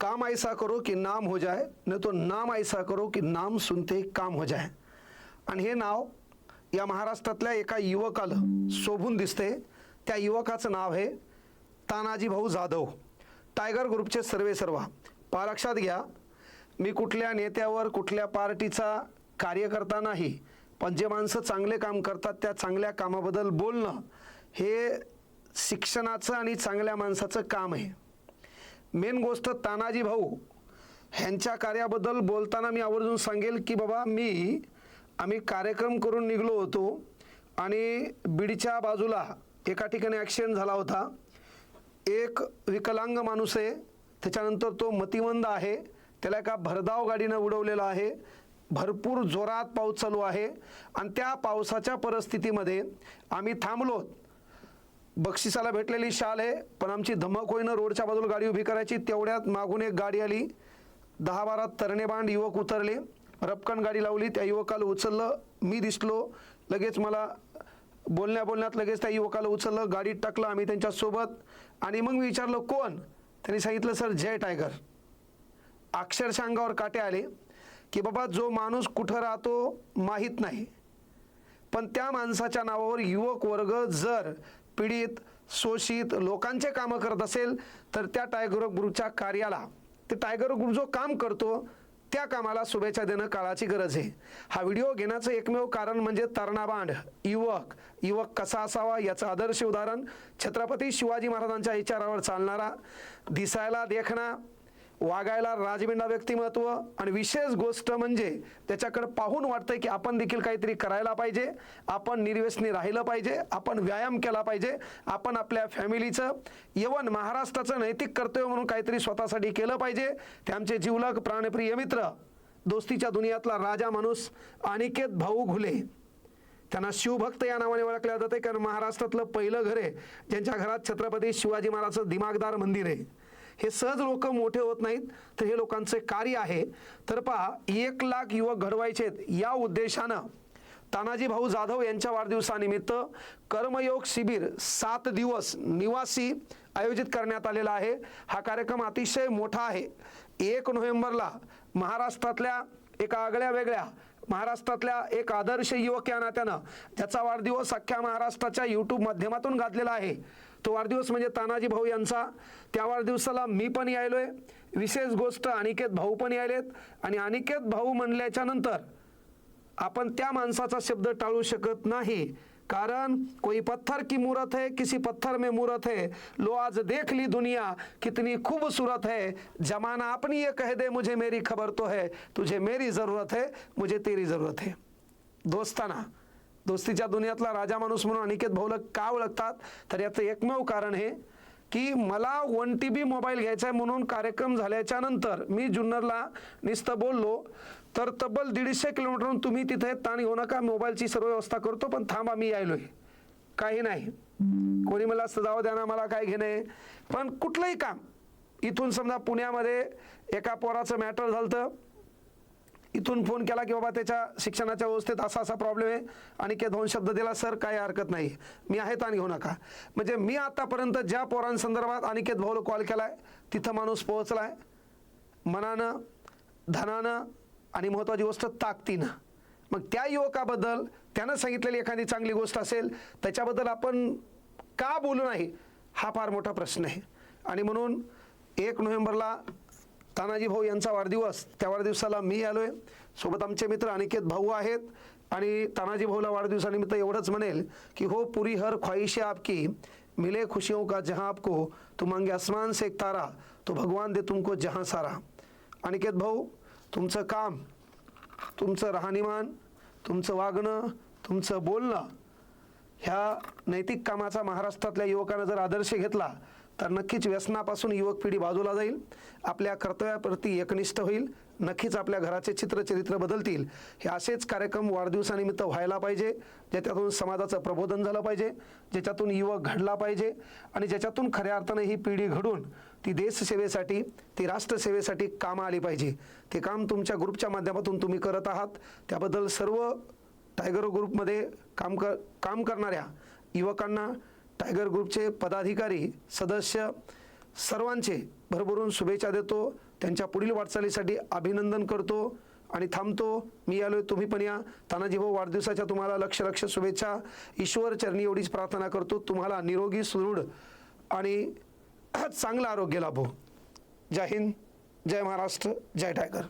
काम ऐसा करो की नाम हो जाए न तो नाम ऐसा करो की नाम सुनते काम हो जाए। आणि हे नाव या महाराष्ट्रातल्या एका युवकाला शोभून दिसते. त्या युवकाचं नाव आहे तानाजी भाऊ जाधव. टायगर ग्रुपचे सर्वे सर्वा. पा लक्षात घ्या. मी कुठल्या नेत्यावर कुठल्या पार्टीचा कार्यकर्ता नाही पण जे माणसं चांगले काम करतात त्या चांगल्या कामाबद्दल बोलणं हे शिक्षणाचं आणि चांगल्या माणसाचं काम आहे. मेन गोष्ट तानाजी भाऊ ह्यांच्या कार्याबद्दल बोलताना मी आवर्जून सांगेल की बाबा मी आम्ही कार्यक्रम करून निघलो होतो आणि बीडच्या बाजूला एका ठिकाणी ॲक्सिडेंट झाला होता. एक विकलांग माणूस आहे त्याच्यानंतर तो मतिमंद आहे त्याला एका भरधाव गाडीनं उडवलेला आहे. भरपूर जोरात पाऊस चालू आहे आणि त्या पावसाच्या परिस्थितीमध्ये आम्ही थांबलो. बक्षिसाला भेटलेली शाल आहे पण आमची धमक होईनं रोडच्या बाजूला गाडी उभी करायची. तेवढ्यात मागून एक गाडी आली. दहा बारा तरणेबांड युवक उतरले. रपकन गाडी लावली. त्या युवकाला उचललं. मी दिसलो. लगेच मला बोलण्या बोलण्यात लगेच त्या युवकाला उचललं. गाडीत टाकलं आम्ही त्यांच्यासोबत. आणि मग मी विचारलं कोण? त्यांनी सांगितलं सर जय टायगर. अक्षरशः अंगावर काटे आले की बाबा जो माणूस कुठं राहतो माहीत नाही. पण त्या माणसाच्या नावावर युवक वर्ग जर पीडित शोषित लोकांचे कामं करत असेल तर त्या टायगर ग्रुपच्या कार्याला ते टायगर ग्रुप जो काम करतो त्या कामाला शुभेच्छा देणं काळाची गरज आहे. हा व्हिडिओ घेण्याचं एकमेव कारण म्हणजे तरणाबांड युवक. युवक कसा असावा याचं आदर्श उदाहरण छत्रपती शिवाजी महाराजांच्या विचारावर चालणारा दिसायला देखणा वागायला राजबिंडा व्यक्तिमत्व आणि विशेष गोष्ट म्हणजे त्याच्याकडे पाहून वाटतंय की आपण देखील काहीतरी करायला पाहिजे आपण निर्व्यसनी राहिलं पाहिजे आपण व्यायाम केला पाहिजे आपण आपल्या फॅमिलीचं यवन महाराष्ट्राचं नैतिक कर्तव्य म्हणून काहीतरी स्वतःसाठी केलं पाहिजे. ते आमचे जीवलग प्राणप्रिय मित्र दोस्तीच्या दुनियातला राजा माणूस अनिकेत भाऊ घुले. त्यांना शिवभक्त या नावाने ओळखल्या जाते कारण महाराष्ट्रातलं पहिलं घर आहे ज्यांच्या घरात छत्रपती शिवाजी महाराजचं दिमागदार मंदिर आहे. हे सहज लोक मोठे होत नाहीत तर हे लोकांचे कार्य आहे. तर पहा एक लाख युवक घडवायचे आहेत या उद्देशानं. तानाजी भाऊ जाधव यांच्या वाढदिवसानिमित्त कर्मयोग शिबिर सात दिवस निवासी आयोजित करण्यात आलेला आहे. हा कार्यक्रम अतिशय मोठा आहे. एक नोव्हेंबरला महाराष्ट्रातल्या एका आगळ्या वेगळ्या महाराष्ट्रातल्या एक आदर्श युवक या नात्यानं ज्याचा वाढदिवस अख्ख्या महाराष्ट्राच्या यूट्यूब माध्यमातून गाजलेला आहे. तो वाढदिवस म्हणजे तानाजी भाऊ यांचा. त्या वाढदिवसाला मी पण यायलोय. विशेष गोष्ट अनिकेत भाऊ पण यायलेत. आणि अनिकेत भाऊ म्हणल्याच्या नंतर आपण त्या माणसाचा शब्द टाळू शकत नाही. कारण कोई पत्थर की मूरत है किसी पत्थर में मूरत है. लो आज देख ली दुनिया कितनी खूबसूरत है. जमाना अपनी ये कह दे मुझे मेरी खबर तो है. तुझे मेरी ज़रूरत है मुझे तेरी ज़रूरत है. दोस्ताना दोस्तीच्या दुनियातला राजा माणूस म्हणून अनिकेत भाऊला का ओळखतात? तर याचं एकमेव कारण हे की मला वन टी बी मोबाईल घ्यायचा आहे म्हणून कार्यक्रम झाल्याच्यानंतर मी जुन्नरला नुसतं बोललो तर तब्बल दीडशे किलोमीटरहून तुम्ही तिथे ताण घेऊ नका मोबाईलची सर्व व्यवस्था करतो पण थांबा मी यायलोय. काही नाही. कोणी मला सजाव द्या ना मला काय घेणं. आहे पण कुठलंही काम इथून समजा पुण्यामध्ये एका पोराचं मॅटर झालं तर इथून फोन केला की बाबा त्याच्या शिक्षणाच्या व्यवस्थेत असा असा प्रॉब्लेम आहे. आणि के दोन शब्द दिला सर काही हरकत नाही. मी आहे ताण घेऊ नका. म्हणजे मी आतापर्यंत ज्या पोरांसंदर्भात अनिकेत भाऊला कॉल केला आहे तिथं माणूस पोहोचला आहे मनानं धनानं आणि महत्त्वाची गोष्ट ताकदीनं. मग त्या युवकाबद्दल त्यानं सांगितलेली एखादी चांगली गोष्ट असेल त्याच्याबद्दल आपण का बोलू नाही? हा फार मोठा प्रश्न आहे. आणि म्हणून एक नोव्हेंबरला तानाजी भाऊ यांचा वाढदिवस त्या वाढदिवसाला मी आलो आहे सोबत आमचे मित्र अनिकेत भाऊ आहेत आणि तानाजी भाऊला वाढदिवसानिमित्त एवढंच म्हणेल की हो पुरी हर ख्वाहिशे आपकी मिले खुशियों का जहाँ आपको तू मांगे आसमान से एक तारा तो भगवान दे तुमको जहाँ सारा. अनिकेत भाऊ तुमचं काम तुमचं राहणीमान तुमचं वागणं तुमचं बोलणं ह्या नैतिक कामाचा महाराष्ट्रातल्या युवकानं जर आदर्श घेतला तर नक्कीच व्यसनापासून युवक पिढी बाजूला जाईल. आपल्या कर्तव्याप्रती एकनिष्ठ होईल. नक्कीच आपल्या घराचे चित्रचरित्र बदलतील. हे असेच कार्यक्रम वाढदिवसानिमित्त व्हायला पाहिजे ज्याच्यातून समाजाचं प्रबोधन झालं पाहिजे ज्याच्यातून युवक घडला पाहिजे आणि ज्याच्यातून खऱ्या अर्थाने ही पिढी घडून ती देशसेवेसाठी ती राष्ट्रसेवेसाठी कामं आली पाहिजे. ते काम तुमच्या ग्रुपच्या माध्यमातून तुम्ही करत आहात. त्याबद्दल सर्व टायगर ग्रुपमध्ये काम कर काम करणाऱ्या युवकांना टायगर ग्रुपचे पदाधिकारी सदस्य सर्वांचे भरभरून शुभेच्छा देतो. त्यांच्या पुढील वाटचालीसाठी अभिनंदन करतो आणि थांबतो. मी आलोय तुम्ही पण या. तानाजी भाऊ वाढदिवसाच्या तुम्हाला लक्ष लक्ष शुभेच्छा. ईश्वर चरणी एवढीच प्रार्थना करतो. तुम्हाला निरोगी सुदृढ आणि चांगलं आरोग्य लाभो. जय हिंद जय महाराष्ट्र जय टायगर.